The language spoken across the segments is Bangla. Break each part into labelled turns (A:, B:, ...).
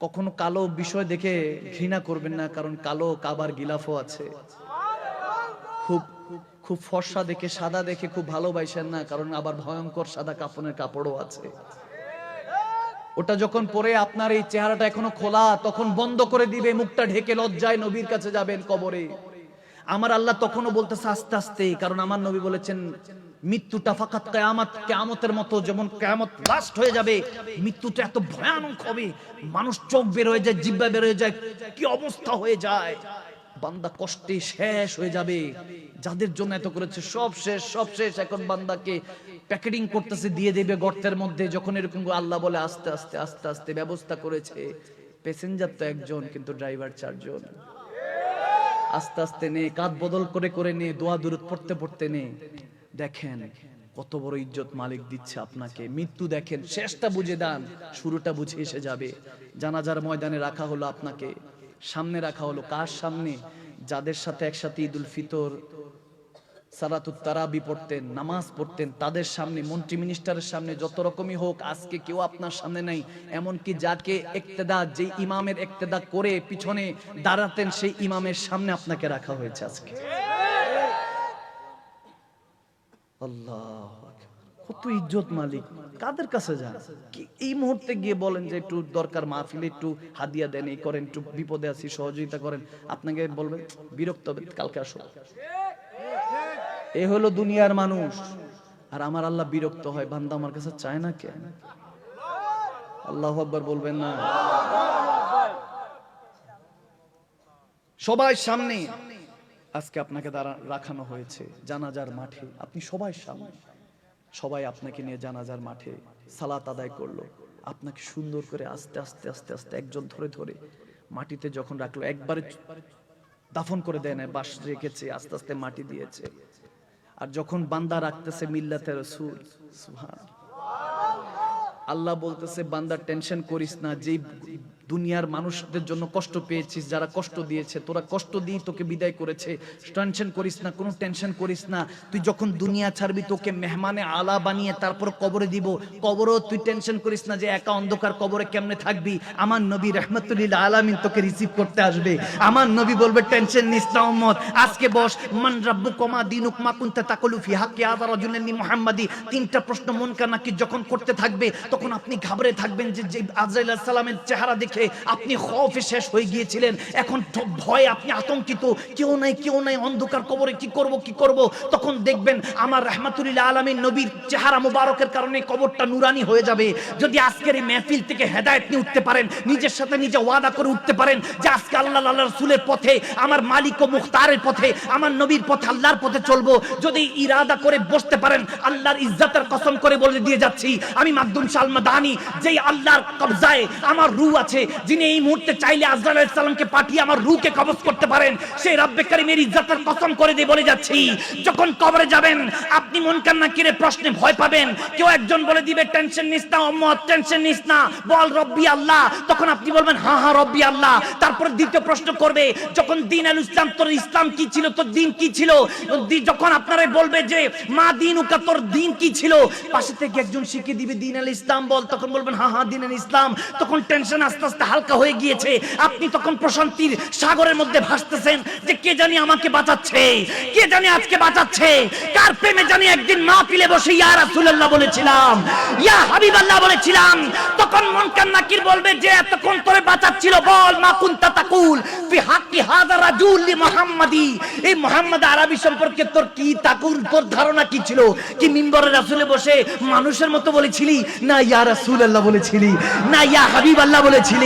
A: কখনো কালো বিষয় দেখে ঘৃণা করবেন না, কারণ কালো কাবার গিলাফও আছে। খুব খুব ফর্সা দেখে, সাদা দেখে খুব ভালোবাসেন না, কারণ আবার ভয়ঙ্কর সাদা কাপনের কাপড়ও আছে। ওটা যখন পরে আপনার এই চেহারাটা এখনও খোলা, তখন বন্ধ করে দিবে, মুখটা ঢেকে লজ্জায় নবীর কাছে যাবেন কবরে। আমার আল্লাহ তখনও বলতেছে, আস্তে আস্তে, কারণ আমার নবী বলেছেন মৃত্যুটা ফাকাত কেয়ামত, কেয়ামতের মতো যেমন কেয়ামত লাস্ট হয়ে যাবে, মৃত্যুটা এত ভয়ানক হবে। মানুষ চোখ বের হয়ে যায়, জিব্বা বের হয়ে যায়, কি অবস্থা হয়ে যায়? বান্দা কষ্টে শেষ হয়ে যাবে। যাদের জন্য এত করেছে, সব শেষ সব শেষ। এখন বান্দাকে প্যাকেটিং করতেছে, দিয়ে দেবে গর্তের মধ্যে। যখন এরকম আল্লাহ বলে, আস্তে আস্তে আস্তে আস্তে ব্যবস্থা করেছে। প্যাসেঞ্জার তো একজন, কিন্তু ড্রাইভার চারজন। আস্তে আস্তে নে, কাঁধ বদল করে করে নে, দোয়া দূরত পড়তে পড়তে নে। দেখেন কত বড় ইজ্জত মালিক দিচ্ছে আপনাকে। মৃত্যু দেখেন, শেষটা বুঝে দান, শুরুটা বুঝে এসে যাবে। জানাজার ময়দানে রাখা হলো আপনাকে, সামনে রাখা হলো কার সামনে? যাদের সাথে একসাথে ঈদুল ফিতর, সালাতুত তারাবি পড়তেন, নামাজ পড়তেন, তাদের সামনে, মন্ত্রী মিনিস্টারের সামনে, যত রকমই হোক, আজকে কেউ আপনার সামনে নাই। এমনকি যাকে একতেদা যে ইমামের একতেদা করে পিছনে দাঁড়াতেন, সেই ইমামের সামনে আপনাকে রাখা হয়েছে আজকে। আল্লাহ কত ইজ্জত মালিক। কাদের কাছে যান? এই মুহূর্তে গিয়ে বলেন যে একটু দরকার মাহফিলে একটু হাদিয়া দেন, এই করেন, একটু বিপদে আছি, সহযোগিতা করেন। আপনাকে বিরক্ত হবে, কালকে আসো। এ হলো দুনিয়ার মানুষ। আর আমার আল্লাহ বিরক্ত হয়, বান্দা আমার কাছে চায় না কেন? আল্লাহ আকবার বলবেন না। সবাই সামনে। আজকে আপনাকে দ্বারা রাখানো হয়েছে জানাজার মাঠে। আপনি সবাই সামনে। সবাই আপনাকে নিয়ে জানাজার মাঠে সালাত আদায় করল। আপনাকে সুন্দর করে আস্তে আস্তে আস্তে আস্তে একজন ধরে ধরে মাটিতে যখন রাখল, একবারে দাফন করে দেয় না বাস রেখেছে, আস্তে আস্তে মাটি দিয়েছে। আর যখন বান্দা রাখতেছে মিল্লাতে রসুল সুহান আল্লাহ বলতেছে বান্দার টেনশন করিস না, যেই দুনিয়ার মানুষদের জন্য কষ্ট পেয়েছিস, যারা কষ্ট দিয়েছে, তোরা কষ্ট দিয়ে তোকে বিদায় করেছে। টেনশন করিস না, কোনো টেনশন করিস না। তুই যখন দুনিয়া ছাড়বি, তোকে মেহমানে আলা বানিয়ে তারপর কবরে দিব। কবরও তুই টেনশন করিস না যে একা অন্ধকার কবরে কেমনে থাকবি। আমার নবী রহমতুল্লাহ আলামিন তোকে রিসিভ করতে আসবে। আমার নবী বলবে, টেনশন নিস না উম্মত, আজকে বস, মান রাব্বু কমা দিনুক মা কুনতা তাকুলু ফি হাক্কি আযা রাজুলিন মুহাম্মাদি। তিনটা প্রশ্ন মন কানাকি যখন করতে থাকবে, তখন আপনি ঘাবড়ে থাকবেন যে আজরাইল সালামের চেহারা দেখে আপনি খৌফে শেষ হয়ে গিয়েছিলেন। এখন ভয়ে আপনি আতঙ্কিত। কেউ নাই কেউ নাই, অন্ধকার কবরে কি করব কি করব? তখন দেখবেন আমার রহমাতুল্লাহ আলামিন নবীর চেহারা মুবারকের কারণে কবরটা নুরানি হয়ে যাবে। যদি আজকের এই মেহফিল থেকে হেদায়েত নিয়ে উঠতে পারেন, নিজের সাথে নিজে ওয়াদা করে উঠতে পারেন যে আজকে আল্লাহ আল্লাহ রসুলের পথে, আমার মালিক ও মুখতারের পথে, আমার নবীর পথে আল্লাহর পথে চলবো। যদি ইরাদা করে বসতে পারেন, আল্লাহর ইজ্জতের কসম করে বলে দিয়ে যাচ্ছি। আমি মাকদুম সালমা দানি যেই আল্লাহর কবজায় আমার রু আছে যিনি এই মুহূর্তে চাইলে আজরাইল আলাইহিস সালামকে পাঠিয়ে আমার রুকে কবজ করতে পারেন, সেই রব্বে কারিমের ইজ্জতের কসম করে দিয়ে বলে যাচ্ছি, যখন কবরে যাবেন, আপনি মন কান্না কিরে প্রশ্নে ভয় পাবেন, কেউ একজন বলে দিবে টেনশন নিস না অম্মত টেনশন নিস না, বল রব্বি আল্লাহ। তখন আপনি বলবেন হ্যাঁ হ্যাঁ রব্বি আল্লাহ। তারপর দ্বিতীয় প্রশ্ন করবে, যখন দিন আল ইসলাম, তোর ইসলাম কি ছিল, তোর দিন কি ছিল? যখন আপনারা বলবে যে, মা দিন উকা তোর দিন কি ছিল? পাশে থেকে একজন শিখিয়ে দিবে, দিন আল ইসলাম বল। তখন বলবেন হ্যাঁ হ্যাঁ দিন আল ইসলাম। তখন টেনশন আস্তে আস্তে হালকা হয়ে গিয়েছে। আপনি তখন প্রশান্তির সাগরের মধ্যে ভাসতেছেন যে কে জানি আমাকে বাঁচাচ্ছে? কে জানি আজকে বাঁচাচ্ছে? কার প্রেমে জানি একদিন মা পিলে বসে ইয়া রাসূলুল্লাহ বলেছিলাম, ইয়া হাবিবাল্লাহ বলেছিলাম, তখন মনকান নাকির বলবে যে এতক্ষণ তোরে বাঁচাচ্ছিল বল, মা কুনতা তাকুল, ফি হাক্কি হাযা রাজুল লি মুহাম্মাদি। এই মুহাম্মদ আরবি সম্পর্কে তোর কি তাকুল, তোর ধারণা কি ছিল? কি মিম্বরে রাসূলে বসে মানুষের মতো বলেছিলি? না ইয়া রাসূলুল্লাহ বলেছিলি, না ইয়া হাবিবাল্লাহ বলেছিলি।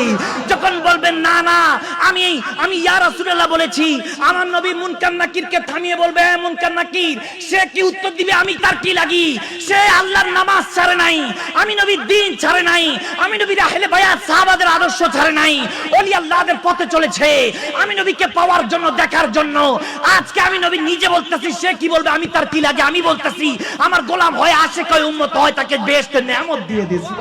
A: যখন বলবেন, না না, আমি আমি ইয়া রাসূলুল্লাহ বলেছি, আমার নবী মুনকার নাকিরকে থামিয়ে বলবে "এ মুনকার নাকির, সে কি উত্তর দিবে? আমি তার কি লাগি? সে আল্লাহর নামাজ ছাড়ে নাই, আমি নবীর দিন ছাড়ে নাই, আমি নবীর আহলে বায়াত সাহাবাদের আদর্শ ছাড়ে নাই ওলি আল্লাহদের পথে চলেছে, আমি নবীকে পাওয়ার জন্য, দেখার জন্য, আজকে আমি নবী নিজে বলতেছি, সে কি বলবে? আমি তার কি লাগে? আমি বলতেছি, আমার গোলাম হয় আসে কয় উম্মত হয়, তাকে বেহেশতের নেয়ামত দিয়ে দিয়েছি।